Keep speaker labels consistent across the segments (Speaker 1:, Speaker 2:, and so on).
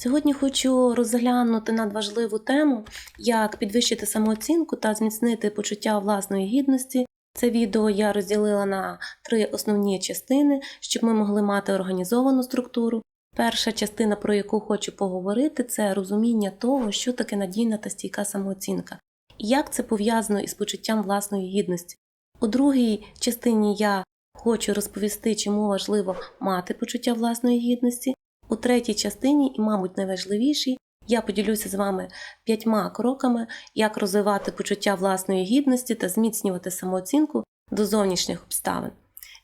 Speaker 1: Сьогодні хочу розглянути надважливу тему, як підвищити самооцінку та зміцнити почуття власної гідності. Це відео я розділила на три основні частини, щоб ми могли мати організовану структуру. Перша частина, про яку хочу поговорити, це розуміння того, що таке надійна та стійка самооцінка, і як це пов'язано із почуттям власної гідності. У другій частині я хочу розповісти, чому важливо мати почуття власної гідності. У третій частині, і, мабуть, найважливішій, я поділюся з вами п'ятьма кроками, як розвивати почуття власної гідності та зміцнювати самооцінку до зовнішніх обставин.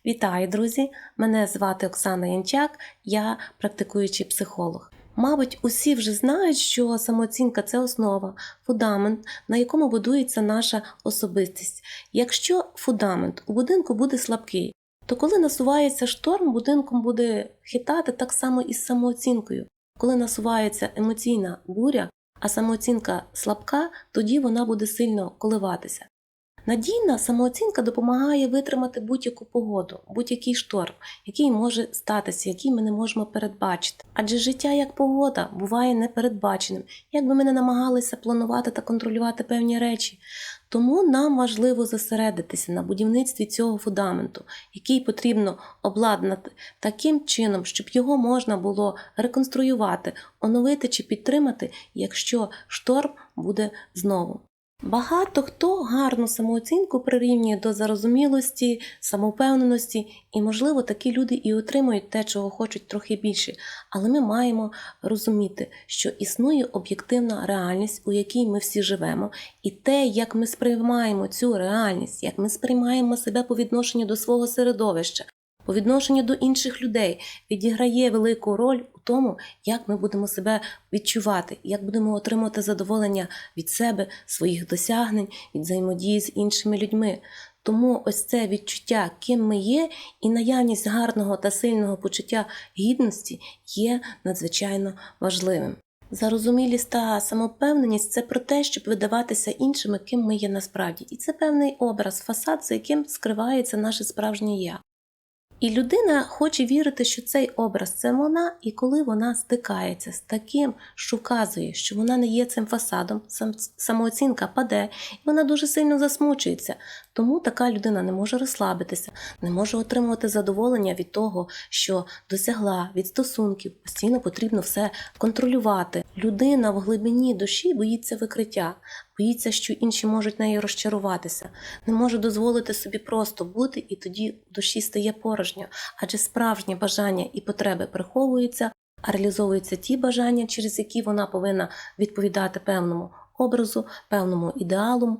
Speaker 1: Вітаю, друзі! Мене звати Оксана Янчак, я практикуючий психолог. Мабуть, усі вже знають, що самооцінка це основа, фундамент, на якому будується наша особистість. Якщо фундамент у будинку буде слабкий, то коли насувається шторм, будинком буде хитати так само і з самооцінкою. Коли насувається емоційна буря, а самооцінка слабка, тоді вона буде сильно коливатися. Надійна самооцінка допомагає витримати будь-яку погоду, будь-який шторм, який може статися, який ми не можемо передбачити. Адже життя як погода буває непередбаченим, як би ми не намагалися планувати та контролювати певні речі. Тому нам важливо зосередитися на будівництві цього фундаменту, який потрібно обладнати таким чином, щоб його можна було реконструювати, оновити чи підтримати, якщо шторм буде знову. Багато хто гарну самооцінку прирівнює до зарозумілості, самовпевненості, і, можливо, такі люди і отримують те, чого хочуть трохи більше. Але ми маємо розуміти, що існує об'єктивна реальність, у якій ми всі живемо, і те, як ми сприймаємо цю реальність, як ми сприймаємо себе по відношенню до свого середовища, по відношенню до інших людей, відіграє велику роль у тому, як ми будемо себе відчувати, як будемо отримувати задоволення від себе, своїх досягнень, від взаємодії з іншими людьми. Тому ось це відчуття, ким ми є, і наявність гарного та сильного почуття гідності є надзвичайно важливим. Зарозумілість та самовпевненість це про те, щоб видаватися іншими, ким ми є насправді. І це певний образ, фасад, за яким скривається наше справжнє я. І людина хоче вірити, що цей образ це вона, і коли вона стикається з таким, що вказує, що вона не є цим фасадом, сам, самооцінка паде, і вона дуже сильно засмучується. Тому така людина не може розслабитися, не може отримувати задоволення від того, що досягла від стосунків. Постійно потрібно все контролювати. Людина в глибині душі боїться викриття, боїться, що інші можуть нею розчаруватися, не може дозволити собі просто бути, і тоді в душі стає порожньо, адже справжнє бажання і потреби приховуються, а реалізовуються ті бажання, через які вона повинна відповідати певному образу, певному ідеалу.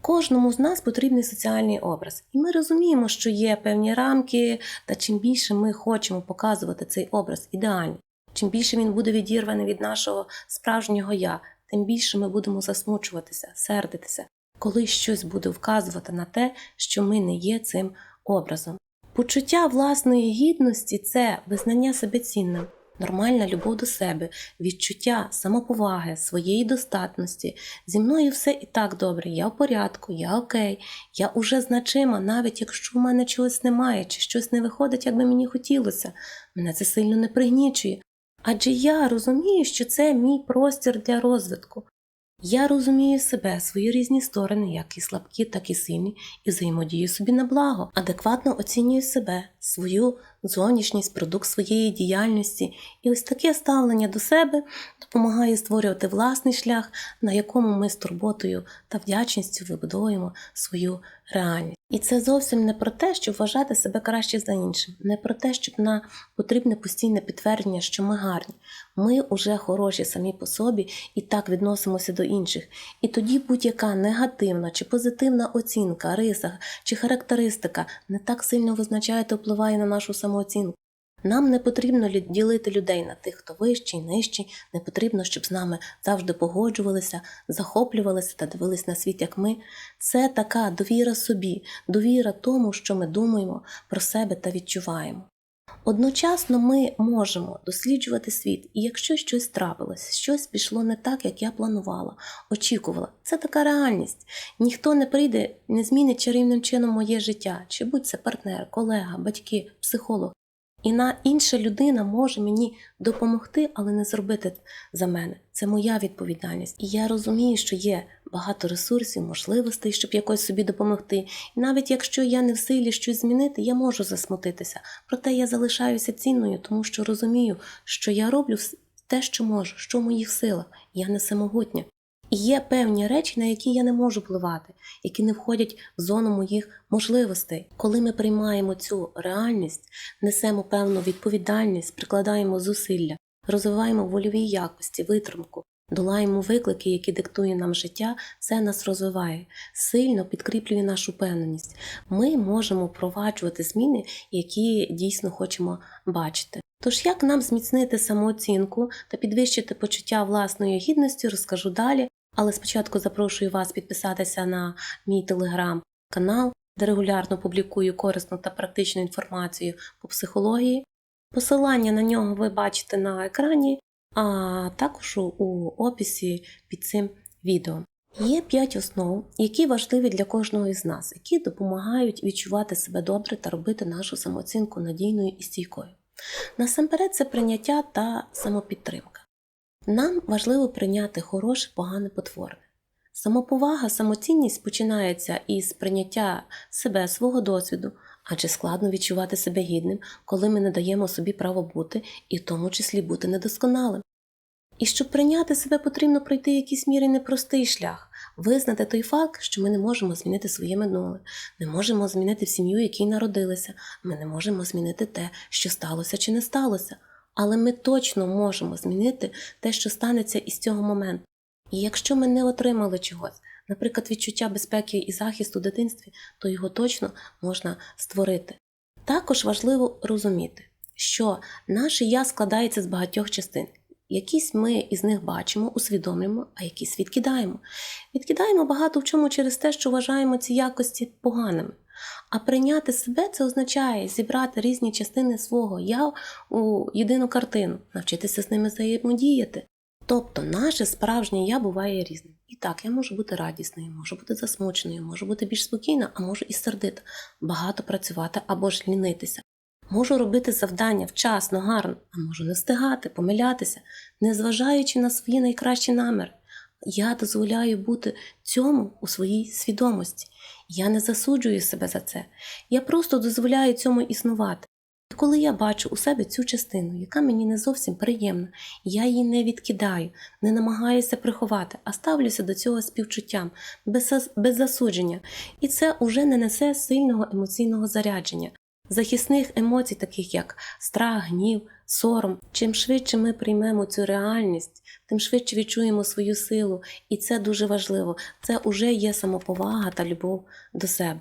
Speaker 1: Кожному з нас потрібний соціальний образ, і ми розуміємо, що є певні рамки, та чим більше ми хочемо показувати цей образ ідеальний, чим більше він буде відірваний від нашого справжнього я, тим більше ми будемо засмучуватися, сердитися, коли щось буде вказувати на те, що ми не є цим образом. Почуття власної гідності це визнання себе цінним, нормальна любов до себе, відчуття самоповаги, своєї достатності. Зі мною все і так добре, я в порядку, я окей, я уже значима, навіть якщо в мене чогось немає чи щось не виходить, як би мені хотілося. Мене це сильно не пригнічує. Адже я розумію, що це мій простір для розвитку. Я розумію себе, свої різні сторони, як і слабкі, так і сильні, і взаємодію собі на благо, адекватно оцінюю себе, свою зовнішність, продукт своєї діяльності. І ось таке ставлення до себе допомагає створювати власний шлях, на якому ми з турботою та вдячністю вибудовуємо свою реальність. І це зовсім не про те, щоб вважати себе краще за іншим, не про те, щоб нам потрібне постійне підтвердження, що ми гарні. Ми уже хороші самі по собі і так відносимося до інших. І тоді будь-яка негативна чи позитивна оцінка, риса чи характеристика не так сильно визначає та впливає на нашу самооцінку. Нам не потрібно ділити людей на тих, хто вищий, нижчий. Не потрібно, щоб з нами завжди погоджувалися, захоплювалися та дивились на світ, як ми. Це така довіра собі, довіра тому, що ми думаємо про себе та відчуваємо. Одночасно ми можемо досліджувати світ, і якщо щось трапилось, щось пішло не так, як я планувала, очікувала. Це така реальність. Ніхто не прийде, не змінить чарівним чином моє життя, чи будь це партнер, колега, батьки, психолог. І на інша людина може мені допомогти, але не зробити за мене. Це моя відповідальність. І я розумію, що є багато ресурсів, можливостей, щоб якось собі допомогти. І навіть якщо я не в силі щось змінити, я можу засмутитися. Проте я залишаюся цінною, тому що розумію, що я роблю те, що можу, що в моїх силах. Я не самогутня. Є певні речі, на які я не можу впливати, які не входять в зону моїх можливостей. Коли ми приймаємо цю реальність, несемо певну відповідальність, прикладаємо зусилля, розвиваємо вольові якості, витримку, долаємо виклики, які диктує нам життя, це нас розвиває, сильно підкріплює нашу впевненість. Ми можемо впроваджувати зміни, які дійсно хочемо бачити. Тож, як нам зміцнити самооцінку та підвищити почуття власної гідності, розкажу далі. Але спочатку запрошую вас підписатися на мій телеграм-канал, де регулярно публікую корисну та практичну інформацію по психології. Посилання на нього ви бачите на екрані, а також у описі під цим відео. Є п'ять основ, які важливі для кожного із нас, які допомагають відчувати себе добре та робити нашу самооцінку надійною і стійкою. Насамперед, це прийняття та самопідтримка. Нам важливо прийняти хороше, погане, потворне. Самоповага, самоцінність починається із прийняття себе, свого досвіду, адже складно відчувати себе гідним, коли ми не даємо собі право бути і в тому числі бути недосконалим. І щоб прийняти себе, потрібно пройти якийсь мірі непростий шлях, визнати той факт, що ми не можемо змінити своє минуле, не можемо змінити в сім'ю, якій народилися, ми не можемо змінити те, що сталося чи не сталося. Але ми точно можемо змінити те, що станеться із цього моменту. І якщо ми не отримали чогось, наприклад, відчуття безпеки і захисту в дитинстві, то його точно можна створити. Також важливо розуміти, що наше я складається з багатьох частин. Якісь ми із них бачимо, усвідомлюємо, а якісь відкидаємо. Відкидаємо багато в чому через те, що вважаємо ці якості поганими. А прийняти себе це означає зібрати різні частини свого я у єдину картину, навчитися з ними взаємодіяти. Тобто, наше справжнє я буває різним. І так, я можу бути радісною, можу бути засмученою, можу бути більш спокійна, а можу і сердита, багато працювати або ж лінитися. Можу робити завдання вчасно, гарно, а можу не встигати, помилятися, незважаючи на свої найкращі наміри. Я дозволяю бути цьому у своїй свідомості. Я не засуджую себе за це. Я просто дозволяю цьому існувати. Коли я бачу у себе цю частину, яка мені не зовсім приємна, я її не відкидаю, не намагаюся приховати, а ставлюся до цього співчуттям, без засудження. І це уже не несе сильного емоційного зарядження, захисних емоцій, таких як страх, гнів, сором. Чим швидше ми приймемо цю реальність, тим швидше відчуємо свою силу, і це дуже важливо. Це вже є самоповага та любов до себе.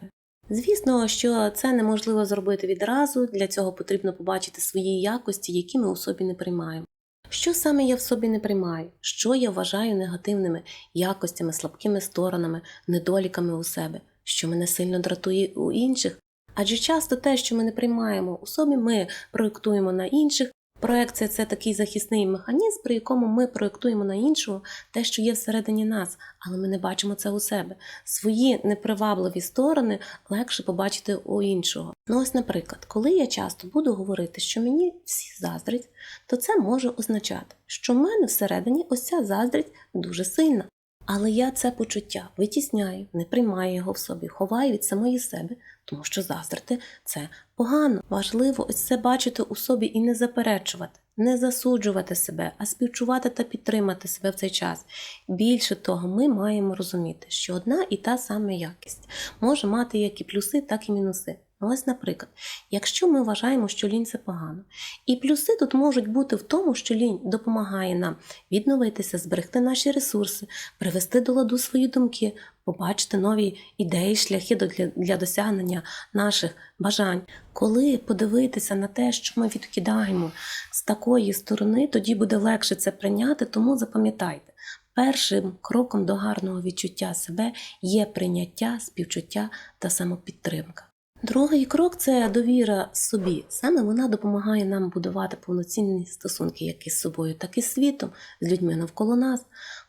Speaker 1: Звісно, що це неможливо зробити відразу, для цього потрібно побачити свої якості, які ми у собі не приймаємо. Що саме я в собі не приймаю? Що я вважаю негативними якостями, слабкими сторонами, недоліками у себе, що мене сильно дратує у інших? Адже часто те, що ми не приймаємо у собі, ми проєктуємо на інших. Проекція це такий захисний механізм, при якому ми проєктуємо на іншого те, що є всередині нас, але ми не бачимо це у себе. Свої непривабливі сторони легше побачити у іншого. Ну ось, наприклад, коли я часто буду говорити, що мені всі заздрять, то це може означати, що в мене всередині ось ця заздрість дуже сильна. Але я це почуття витісняю, не приймаю його в собі, ховаю від самої себе, тому що заздрити це погано. Важливо ось це бачити у собі і не заперечувати, не засуджувати себе, а співчувати та підтримати себе в цей час. Більше того, ми маємо розуміти, що одна і та сама якість може мати як і плюси, так і мінуси. Ось, наприклад, якщо ми вважаємо, що лінь це погано, і плюси тут можуть бути в тому, що лінь допомагає нам відновитися, зберегти наші ресурси, привести до ладу свої думки, побачити нові ідеї, шляхи для, для досягнення наших бажань. Коли подивитися на те, що ми відкидаємо з такої сторони, тоді буде легше це прийняти, тому запам'ятайте. Першим кроком до гарного відчуття себе є прийняття, співчуття та самопідтримка. Другий крок це довіра собі. Саме вона допомагає нам будувати повноцінні стосунки як із собою, так і з світом, з людьми навколо нас.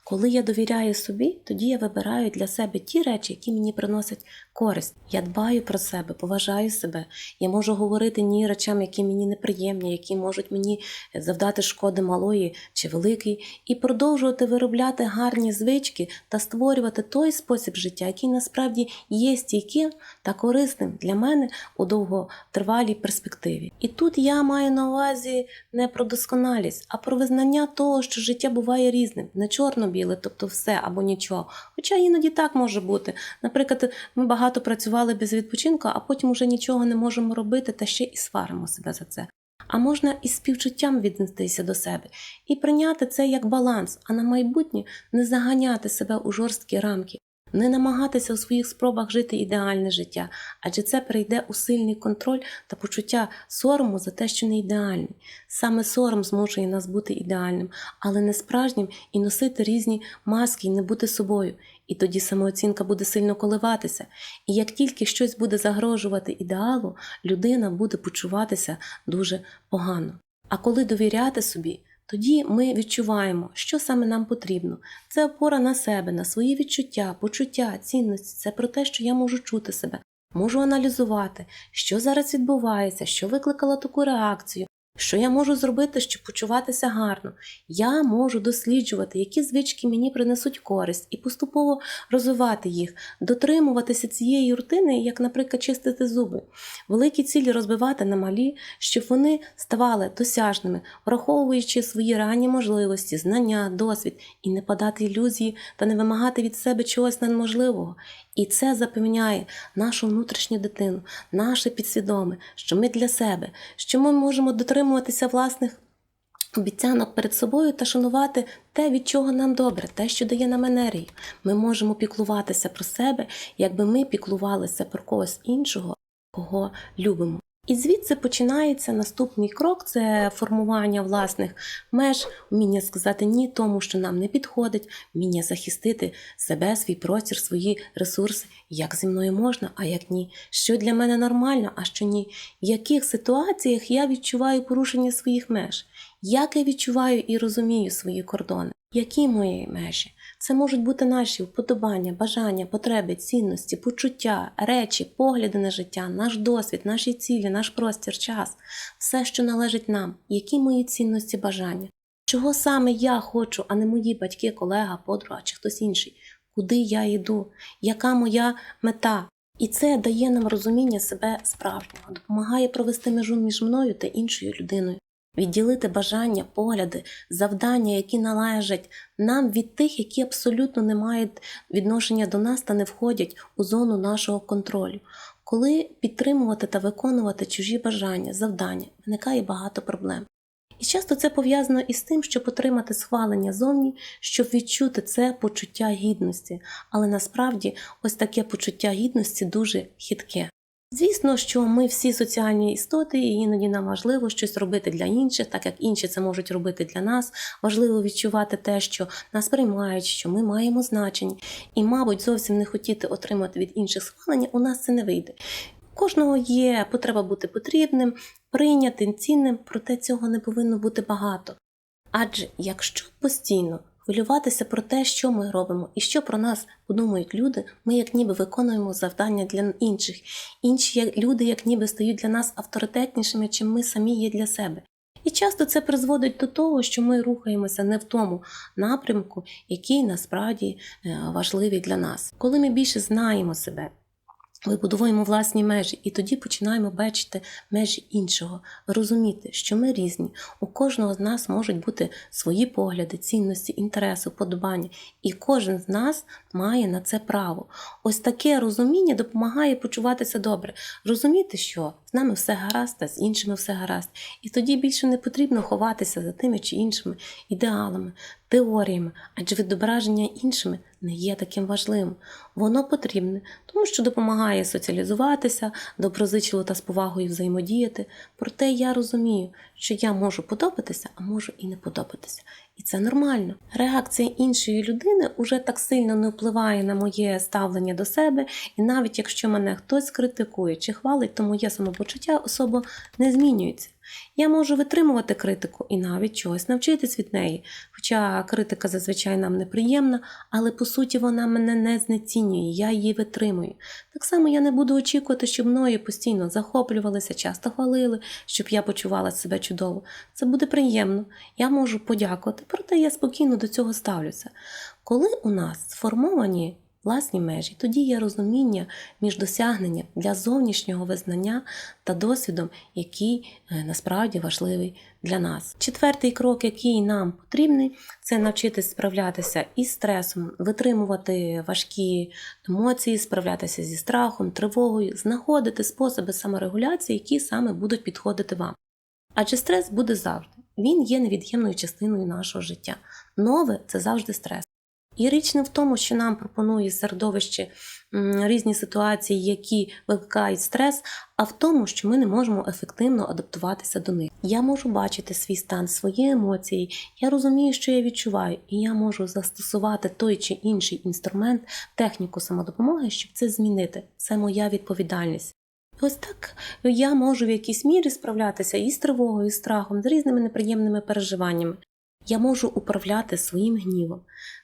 Speaker 1: Коли я довіряю собі, тоді я вибираю для себе ті речі, які мені приносять користь. Я дбаю про себе, поважаю себе. Я можу говорити ні речам, які мені неприємні, які можуть мені завдати шкоди малої чи великої, і продовжувати виробляти гарні звички та створювати той спосіб життя, який насправді є стійким та корисним для мене у довготривалій перспективі. І тут я маю на увазі не про досконалість, а про визнання того, що життя буває різним, не чорно-біле, тобто все або нічого. Хоча іноді так може бути. Наприклад, ми багато працювали без відпочинку, а потім уже нічого не можемо робити та ще і сваримо себе за це. А можна із співчуттям віднестися до себе і прийняти це як баланс, а на майбутнє не заганяти себе у жорсткі рамки, не намагатися у своїх спробах жити ідеальне життя, адже це прийде у сильний контроль та почуття сорому за те, що не ідеальний. Саме сором змушує нас бути ідеальним, але не справжнім і носити різні маски і не бути собою. І тоді самооцінка буде сильно коливатися. І як тільки щось буде загрожувати ідеалу, людина буде почуватися дуже погано. А коли довіряти собі, тоді ми відчуваємо, що саме нам потрібно. Це опора на себе, на свої відчуття, почуття, цінності. Це про те, що я можу чути себе, можу аналізувати, що зараз відбувається, що викликало таку реакцію. Що я можу зробити, щоб почуватися гарно? Я можу досліджувати, які звички мені принесуть користь, і поступово розвивати їх, дотримуватися цієї рутини, як, наприклад, чистити зуби. Великі цілі розбивати на малі, щоб вони ставали досяжними, враховуючи свої ранні можливості, знання, досвід, і не подати ілюзії та не вимагати від себе чогось неможливого. І це запевняє нашу внутрішню дитину, наше підсвідоме, що ми для себе, що ми можемо дотримуватися власних обіцянок перед собою та шанувати те, від чого нам добре, те, що дає нам енергію. Ми можемо піклуватися про себе, якби ми піклувалися про когось іншого, кого любимо. І звідси починається наступний крок це формування власних меж, вміння сказати ні тому, що нам не підходить, вміння захистити себе, свій простір, свої ресурси, як зі мною можна, а як ні, що для мене нормально, а що ні, в яких ситуаціях я відчуваю порушення своїх меж, як я відчуваю і розумію свої кордони, які мої межі. Це можуть бути наші вподобання, бажання, потреби, цінності, почуття, речі, погляди на життя, наш досвід, наші цілі, наш простір, час, все, що належить нам, які мої цінності, бажання, чого саме я хочу, а не мої батьки, колега, подруга чи хтось інший, куди я йду, яка моя мета. І це дає нам розуміння себе справжнього, допомагає провести межу між мною та іншою людиною. Відділити бажання, погляди, завдання, які належать нам від тих, які абсолютно не мають відношення до нас та не входять у зону нашого контролю. Коли підтримувати та виконувати чужі бажання, завдання, виникає багато проблем. І часто це пов'язано із тим, щоб отримати схвалення зовні, щоб відчути це почуття гідності. Але насправді ось таке почуття гідності дуже хитке. Звісно, що ми всі соціальні істоти, і іноді нам важливо щось робити для інших, так як інші це можуть робити для нас. Важливо відчувати те, що нас приймають, що ми маємо значення, і, мабуть, зовсім не хотіти отримати від інших схвалення, у нас це не вийде. Кожного є потреба бути потрібним, прийнятим, цінним, проте цього не повинно бути багато. Адже якщо постійно хвилюватися про те, що ми робимо і що про нас подумають люди, ми як ніби виконуємо завдання для інших. Інші люди, як ніби стають для нас авторитетнішими, чим ми самі є для себе. І часто це призводить до того, що ми рухаємося не в тому напрямку, який насправді е, важливий для нас. Коли ми більше знаємо себе, вибудовуємо власні межі, і тоді починаємо бачити межі іншого, розуміти, що ми різні. У кожного з нас можуть бути свої погляди, цінності, інтереси, вподобання, і кожен з нас має на це право. Ось таке розуміння допомагає почуватися добре, розуміти, що з нами все гаразд, а з іншими все гаразд. І тоді більше не потрібно ховатися за тими чи іншими ідеалами, теоріями, адже відображення іншими не є таким важливим. Воно потрібне, тому що допомагає соціалізуватися, доброзичливо та з повагою взаємодіяти. Проте я розумію, що я можу подобатися, а можу і не подобатися. І це нормально. Реакція іншої людини уже так сильно не впливає на моє ставлення до себе, і навіть якщо мене хтось критикує чи хвалить, то моє самопочуття особо не змінюється. Я можу витримувати критику і навіть чогось навчитись від неї. Хоча критика зазвичай нам неприємна, але по суті вона мене не знецінює, я її витримую. Так само я не буду очікувати, щоб мною постійно захоплювалися, часто хвалили, щоб я почувала себе чудово. Це буде приємно, я можу подякувати, проте я спокійно до цього ставлюся. Коли у нас сформовані власні межі, тоді є розуміння між досягненням для зовнішнього визнання та досвідом, який е, насправді важливий для нас. Четвертий крок, який нам потрібний, це навчитись справлятися із стресом, витримувати важкі емоції, справлятися зі страхом, тривогою, знаходити способи саморегуляції, які саме будуть підходити вам. Адже стрес буде завжди. Він є невід'ємною частиною нашого життя. Нове це завжди стрес. І річ не в тому, що нам пропонує середовище різні ситуації, які викликають стрес, а в тому, що ми не можемо ефективно адаптуватися до них. Я можу бачити свій стан, свої емоції, я розумію, що я відчуваю, і я можу застосувати той чи інший інструмент, техніку самодопомоги, щоб це змінити. Це моя відповідальність. Ось так я можу в якійсь мірі справлятися і з тривогою, і з страхом, з різними неприємними переживаннями. Я можу управляти своїм гнівом.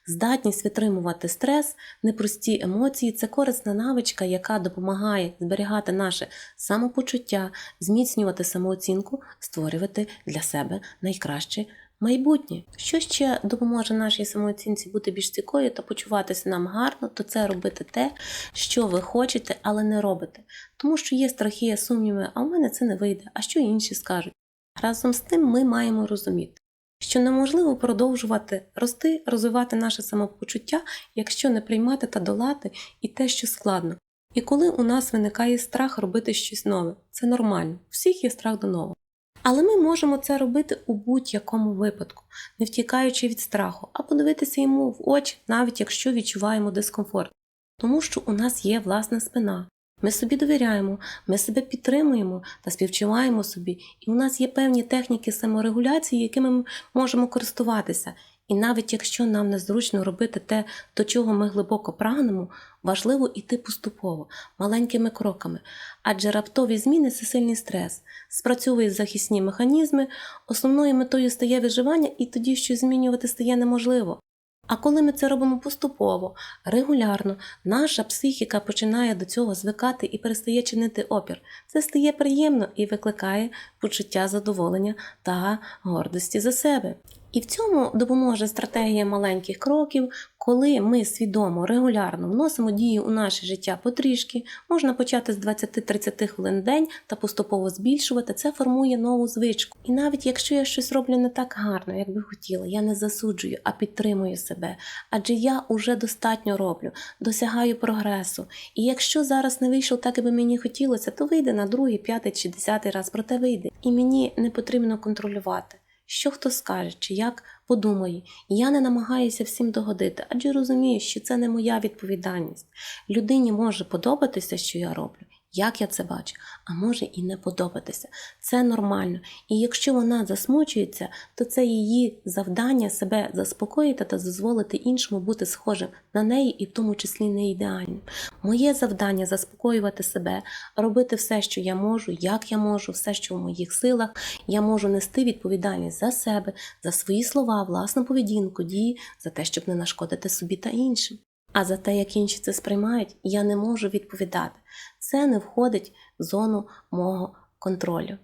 Speaker 1: Здатність витримувати стрес, непрості емоції це корисна навичка, яка допомагає зберігати наше самопочуття, зміцнювати самооцінку, створювати для себе найкраще майбутнє. Що ще допоможе нашій самооцінці бути більш стійкою та почуватися нам гарно, то це робити те, що ви хочете, але не робите. Тому що є страхи, сумніви, а в мене це не вийде, а що інші скажуть. Разом з тим ми маємо розуміти що неможливо продовжувати рости, розвивати наше самопочуття, якщо не приймати та долати і те, що складно. І коли у нас виникає страх робити щось нове, це нормально, у всіх є страх до нового. Але ми можемо це робити у будь-якому випадку, не втікаючи від страху, а подивитися йому в очі, навіть якщо відчуваємо дискомфорт, тому що у нас є власна спина. Ми собі довіряємо, ми себе підтримуємо та співчуваємо собі, і у нас є певні техніки саморегуляції, якими ми можемо користуватися. І навіть якщо нам незручно робити те, до чого ми глибоко прагнемо, важливо йти поступово, маленькими кроками, адже раптові зміни це сильний стрес, спрацьовують захисні механізми, основною метою стає виживання, і тоді щось змінювати стає неможливо. А коли ми це робимо поступово, регулярно, наша психіка починає до цього звикати і перестає чинити опір. Це стає приємно і викликає почуття задоволення та гордості за себе. І в цьому допоможе стратегія маленьких кроків, коли ми свідомо, регулярно вносимо дії у наше життя потрішки, можна почати з 20-30 хвилин день та поступово збільшувати, це формує нову звичку. І навіть якщо я щось роблю не так гарно, як би хотіла, я не засуджую, а підтримую себе. Адже я уже достатньо роблю, досягаю прогресу. І якщо зараз не вийшов так, як би мені хотілося, то вийде на другий, п'ятий чи десятий раз, проте вийде. І мені не потрібно контролювати що хто скаже, чи як подумає. Я не намагаюся всім догодити, адже розумію, що це не моя відповідальність. Людині може подобатися, що я роблю. Як я це бачу, а може і не подобатися. Це нормально. І якщо вона засмучується, то це її завдання себе заспокоїти та дозволити іншому бути схожим на неї і в тому числі не ідеальним. Моє завдання заспокоювати себе, робити все, що я можу, як я можу, все, що в моїх силах. Я можу нести відповідальність за себе, за свої слова, власну поведінку, дії, за те, щоб не нашкодити собі та іншим. А за те, як інші це сприймають, я не можу відповідати. Це не входить в зону мого контролю.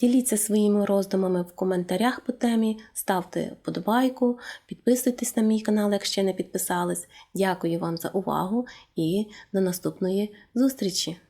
Speaker 1: Діліться своїми роздумами в коментарях по темі, ставте вподобайку, підписуйтесь на мій канал, якщо не підписались. Дякую вам за увагу і до наступної зустрічі!